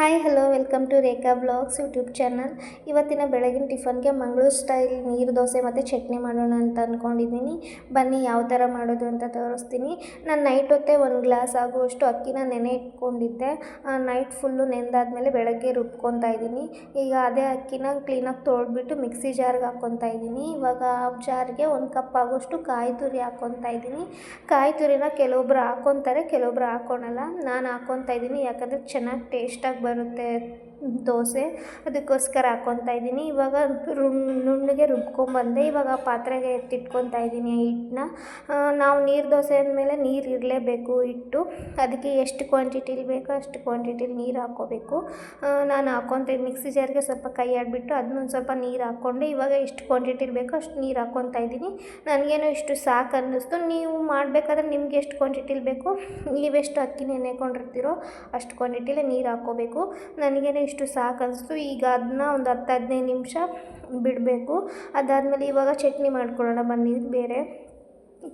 Hi hello welcome to Rekha blogs YouTube channel ಇವತ್ತಿನ ಬೆಳಗಿನ ಟಿಫನ್ಗೆ Mangaluru style ನೀರು ದೋಸೆ ಮತ್ತು ಚಟ್ನಿ ಮಾಡೋಣ ಅಂತ ಅಂದ್ಕೊಂಡಿದ್ದೀನಿ ಬನ್ನಿ ಯಾವ ಥರ ಮಾಡೋದು ಅಂತ ತೋರಿಸ್ತೀನಿ. ನಾನು ನೈಟ್ ಹೊತ್ತೇ ಒಂದು ಗ್ಲಾಸ್ ಆಗುವಷ್ಟು ಅಕ್ಕಿನ ನೆನೆ ಇಟ್ಕೊಂಡಿದ್ದೆ. ನೈಟ್ ಫುಲ್ಲು ನೆನೆದಾದ್ಮೇಲೆ ಬೆಳಗ್ಗೆ ರುಬ್ಕೊತಾ ಇದ್ದೀನಿ. ಈಗ ಅದೇ ಅಕ್ಕಿನ ಕ್ಲೀನಾಗಿ ತೊಳೆದ್ಬಿಟ್ಟು ಮಿಕ್ಸಿ ಜಾರ್ಗೆ ಹಾಕ್ಕೊತಾ ಇದ್ದೀನಿ. ಇವಾಗ ಜಾರ್ಗೆ ಒಂದು ಕಪ್ ಆಗೋಷ್ಟು ಕಾಯಿ ತುರಿ ಹಾಕ್ಕೊತಾ ಇದ್ದೀನಿ. ಕಾಯಿ ತುರಿನ ಕೆಲವೊಬ್ರು ಹಾಕ್ಕೊತಾರೆ ಕೆಲವೊಬ್ರು ಹಾಕ್ಕೊಳಲ್ಲ ನಾನು ಹಾಕ್ಕೊತಾ ಇದ್ದೀನಿ ಯಾಕಂದರೆ ಚೆನ್ನಾಗಿ ಟೇಸ್ಟಾಗಿ ಬರುತ್ತೆ ದೋಸೆ ಅದಕ್ಕೋಸ್ಕರ ಹಾಕ್ಕೊತಾ ಇದ್ದೀನಿ. ಇವಾಗ ನುಣ್ಣಗೆ ರುಬ್ಕೊಂಡ್ಬಂದೆ ಇವಾಗ ಪಾತ್ರೆಗೆ ಎತ್ತಿಟ್ಕೊತಾ ಇದ್ದೀನಿ ಹಿಟ್ಟನ್ನ. ನಾವು ನೀರು ದೋಸೆ ಅಂದಮೇಲೆ ನೀರು ಇರಲೇಬೇಕು ಹಿಟ್ಟು. ಅದಕ್ಕೆ ಎಷ್ಟು ಕ್ವಾಂಟಿಟಿಲಿ ಬೇಕೋ ಅಷ್ಟು ಕ್ವಾಂಟಿಟಿಲಿ ನೀರು ಹಾಕ್ಕೋಬೇಕು. ನಾನು ಹಾಕ್ಕೊತೀನಿ ಮಿಕ್ಸಿ ಜಾರಿಗೆ ಸ್ವಲ್ಪ ಕೈ ಆಡಿಬಿಟ್ಟು ಅದನ್ನೊಂದು ಸ್ವಲ್ಪ ನೀರು ಹಾಕ್ಕೊಂಡೆ ಇವಾಗ ಎಷ್ಟು ಕ್ವಾಂಟಿಟಿಲಿ ಬೇಕೋ ಅಷ್ಟು ನೀರು ಹಾಕ್ಕೊತಾ ಇದ್ದೀನಿ. ನನಗೇನೋ ಇಷ್ಟು ಸಾಕು ಅನ್ನಿಸ್ತು. ನೀವು ಮಾಡಬೇಕಾದ್ರೆ ನಿಮ್ಗೆ ಎಷ್ಟು ಕ್ವಾಂಟಿಟಿಲಿ ಬೇಕು? ನೀವೆಷ್ಟು ಅಕ್ಕಿ ನೆನೆಕೊಂಡಿರ್ತೀರೋ ಅಷ್ಟು ಕ್ವಾಂಟಿಟಿಲೇ ನೀರು ಹಾಕ್ಕೋಬೇಕು. ನನಗೇನೋ ಇಷ್ಟು ಸಾಕು ಅನಿಸ್ತು ಈಗ ಅದನ್ನ ಒಂದು ಹತ್ತು ಹದಿನೈದು ನಿಮಿಷ ಬಿಡಬೇಕು. ಅದಾದಮೇಲೆ ಇವಾಗ ಚಟ್ನಿ ಮಾಡ್ಕೊಳ್ಳೋಣ. ಬನ್ನಿ ಬೇರೆ.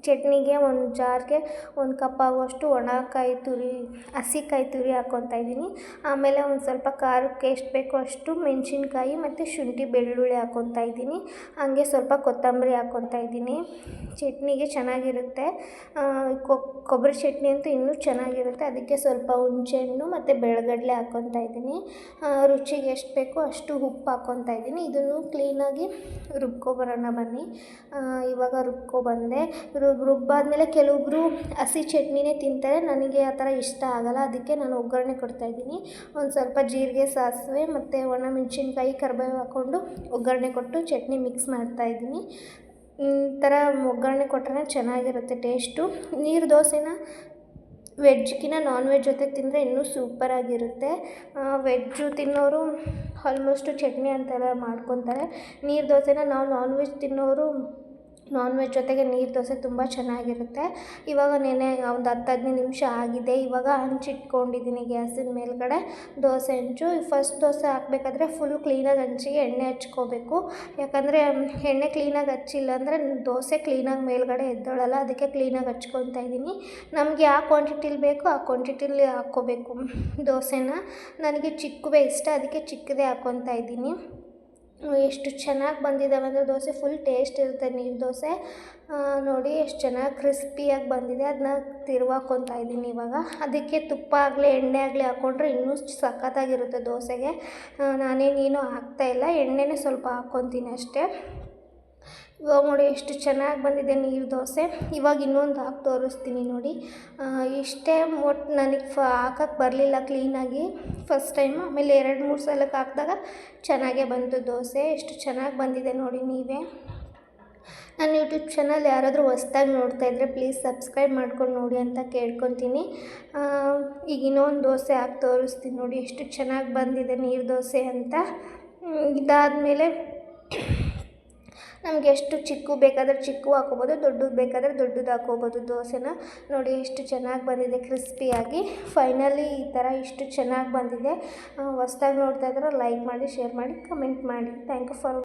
ಚಟ್ನಿಗೆ ಒಂದು ಜಾರ್ಗೆ ಒಂದು ಕಪ್ ಆಗುವಷ್ಟು ಒಣ ಕಾಯಿ ತುರಿ, ಹಸಿ ಕಾಯಿ ತುರಿ ಹಾಕ್ಕೊತಾ ಇದ್ದೀನಿ. ಆಮೇಲೆ ಒಂದು ಸ್ವಲ್ಪ ಖಾರಕ್ಕೆ ಎಷ್ಟು ಬೇಕೋ ಅಷ್ಟು ಮೆಣಸಿನ್ಕಾಯಿ ಮತ್ತು ಶುಂಠಿ ಬೆಳ್ಳುಳ್ಳಿ ಹಾಕ್ಕೊತಾ ಇದ್ದೀನಿ. ಹಾಗೆ ಸ್ವಲ್ಪ ಕೊತ್ತಂಬರಿ ಹಾಕ್ಕೊತಾ ಇದ್ದೀನಿ. ಚಟ್ನಿಗೆ ಚೆನ್ನಾಗಿರುತ್ತೆ. ಕೊಬ್ಬರಿ ಚಟ್ನಿ ಅಂತೂ ಇನ್ನೂ ಚೆನ್ನಾಗಿರುತ್ತೆ. ಅದಕ್ಕೆ ಸ್ವಲ್ಪ ಹುಣಸೆಹಣ್ಣು ಮತ್ತು ಬೆಳಗಡಲೆ ಹಾಕ್ಕೊತಾ ಇದ್ದೀನಿ. ರುಚಿಗೆ ಎಷ್ಟು ಬೇಕೋ ಅಷ್ಟು ಉಪ್ಪು ಹಾಕ್ಕೊತಾ ಇದ್ದೀನಿ. ಇದನ್ನು ಕ್ಲೀನಾಗಿ ರುಬ್ಕೊಬರೋಣ ಬನ್ನಿ. ಇವಾಗ ರುಬ್ಕೊಬಂದೆ ರುಬ್ ರುಬ್ಬಾದಮೇಲೆ ಕೆಲವೊಬ್ಬರು ಹಸಿ ಚಟ್ನಿನೇ ತಿಂತಾರೆ. ನನಗೆ ಆ ಥರ ಇಷ್ಟ ಆಗಲ್ಲ. ಅದಕ್ಕೆ ನಾನು ಒಗ್ಗರಣೆ ಕೊಡ್ತಾಯಿದ್ದೀನಿ ಒಂದು ಸ್ವಲ್ಪ ಜೀರಿಗೆ, ಸಾಸಿವೆ ಮತ್ತು ಒಣಮೆಣ್ಸಿನ್ಕಾಯಿ ಕರಿಬೇವು ಹಾಕ್ಕೊಂಡು ಒಗ್ಗರಣೆ ಕೊಟ್ಟು ಚಟ್ನಿ ಮಿಕ್ಸ್ ಮಾಡ್ತಾಯಿದ್ದೀನಿ ಈ ಥರ ಒಗ್ಗರಣೆ ಕೊಟ್ರೆ ಚೆನ್ನಾಗಿರುತ್ತೆ ಟೇಸ್ಟು ನೀರು ದೋಸೆನ ವೆಜ್ಗಿಂತ ನಾನ್ ವೆಜ್ ಜೊತೆ ತಿಂದರೆ ಇನ್ನೂ ಸೂಪರಾಗಿರುತ್ತೆ ವೆಜ್ಜು ತಿನ್ನೋರು ಆಲ್ಮೋಸ್ಟು ಚಟ್ನಿ ಅಂತೆಲ್ಲ ಮಾಡ್ಕೊತಾರೆ. ನೀರು ದೋಸೆನ ನಾವು ನಾನ್ ವೆಜ್ ತಿನ್ನೋರು ನಾನ್ ವೆಜ್ ಜೊತೆಗೆ ನೀರು ದೋಸೆ ತುಂಬ ಚೆನ್ನಾಗಿರುತ್ತೆ. ಇವಾಗ ನೆನೆ ಒಂದು ಹತ್ತು ಹದಿನೈದು ನಿಮಿಷ ಆಗಿದೆ. ಇವಾಗ ಹಂಚಿಟ್ಕೊಂಡಿದ್ದೀನಿ ಗ್ಯಾಸಿನ ಮೇಲ್ಗಡೆ. ದೋಸೆ ಹಂಚು. ಫಸ್ಟ್ ದೋಸೆ ಹಾಕ್ಬೇಕಾದ್ರೆ ಫುಲ್ ಕ್ಲೀನಾಗಿ ಹಂಚಿಗೆ ಎಣ್ಣೆ ಹಚ್ಕೋಬೇಕು. ಯಾಕಂದರೆ, ಎಣ್ಣೆ ಕ್ಲೀನಾಗಿ ಹಚ್ಚಿಲ್ಲ ಅಂದರೆ ದೋಸೆ ಕ್ಲೀನಾಗಿ ಮೇಲ್ಗಡೆ ಎದ್ದೋಳಲ್ಲ. ಅದಕ್ಕೆ ಕ್ಲೀನಾಗಿ ಹಚ್ಕೊತಾ ಇದ್ದೀನಿ ನಮಗೆ ಯಾವ ಕ್ವಾಂಟಿಟಿಲಿ ಬೇಕೋ ಆ ಕ್ವಾಂಟಿಟಿಲಿ ಹಾಕ್ಕೋಬೇಕು ದೋಸೆನ. ನನಗೆ ಚಿಕ್ಕವೇ ಇಷ್ಟ. ಅದಕ್ಕೆ ಚಿಕ್ಕದೇ ಹಾಕ್ಕೊತಾ ಇದ್ದೀನಿ ಎಷ್ಟು ಚೆನ್ನಾಗಿ ಬಂದಿದ್ದಾವೆ ಅಂದರೆ ದೋಸೆ ಫುಲ್ ಟೇಸ್ಟ್ ಇರುತ್ತೆ ನೀರು ದೋಸೆ. ನೋಡಿ ಎಷ್ಟು ಚೆನ್ನಾಗಿ ಕ್ರಿಸ್ಪಿಯಾಗಿ ಬಂದಿದೆ. ಅದನ್ನ ತಿರ್ವಾಕೊತಾ ಇದ್ದೀನಿ ಇವಾಗ. ಅದಕ್ಕೆ ತುಪ್ಪ ಆಗಲಿ, ಎಣ್ಣೆ ಆಗಲಿ ಹಾಕ್ಕೊಂಡ್ರೆ ಇನ್ನೂ ಸಖತ್ತಾಗಿರುತ್ತೆ ದೋಸೆಗೆ. ನಾನೇನೇನು ಹಾಕ್ತಾಯಿಲ್ಲ ಎಣ್ಣೆನೇ ಸ್ವಲ್ಪ ಹಾಕ್ಕೊತೀನಿ ಅಷ್ಟೇ. ಇವಾಗ ನೋಡಿ ಎಷ್ಟು ಚೆನ್ನಾಗಿ ಬಂದಿದೆ ನೀರು ದೋಸೆ. ಇವಾಗ ಇನ್ನೊಂದು ಹಾಕಿ ತೋರಿಸ್ತೀನಿ ನೋಡಿ. ಇಷ್ಟೇ ಒಟ್ಟು ನನಗೆ ಫ ಹಾಕಕ್ಕೆ ಬರಲಿಲ್ಲ ಕ್ಲೀನಾಗಿ ಫಸ್ಟ್ ಟೈಮು ಆಮೇಲೆ ಎರಡು, ಮೂರು ಸಲಕ್ಕೆ ಹಾಕಿದಾಗ ಚೆನ್ನಾಗೇ ಬಂತು ದೋಸೆ. ಎಷ್ಟು ಚೆನ್ನಾಗಿ ಬಂದಿದೆ ನೋಡಿ ನೀವೇ. ನನ್ನ ಯೂಟ್ಯೂಬ್ ಚಾನಲ್ ಯಾರಾದರೂ ಹೊಸ್ದಾಗಿ ನೋಡ್ತಾಯಿದ್ರೆ ಪ್ಲೀಸ್ ಸಬ್ಸ್ಕ್ರೈಬ್ ಮಾಡ್ಕೊಂಡು ನೋಡಿ ಅಂತ ಕೇಳ್ಕೊತೀನಿ. ಈಗ ಇನ್ನೊಂದು ದೋಸೆ ಹಾಕಿ ತೋರಿಸ್ತೀನಿ ನೋಡಿ ಎಷ್ಟು ಚೆನ್ನಾಗಿ ಬಂದಿದೆ ನೀರು ದೋಸೆ ಅಂತ. ಇದಾದಮೇಲೆ ನಮ್ಗೆ ಎಷ್ಟು ಚಿಕ್ಕ ಬೇಕಾದರೆ ಚಿಕ್ಕ ಹಾಕೋಬೋದು ದೊಡ್ಡದು ಬೇಕಾದರೆ ದೊಡ್ಡದು ಹಾಕೋಬೋದು ದೋಸೆನ. ನೋಡಿ ಎಷ್ಟು ಚೆನ್ನಾಗಿ ಬಂದಿದೆ, ಕ್ರಿಸ್ಪಿಯಾಗಿ. ಫೈನಲಿ ಈ ಥರ ಇಷ್ಟು ಚೆನ್ನಾಗಿ ಬಂದಿದೆ. ಹೊಸ್ದಾಗಿ ನೋಡ್ತಾ ಇದ್ರೆ ಲೈಕ್ ಮಾಡಿ, ಶೇರ್ ಮಾಡಿ, ಕಮೆಂಟ್ ಮಾಡಿ. Thank you for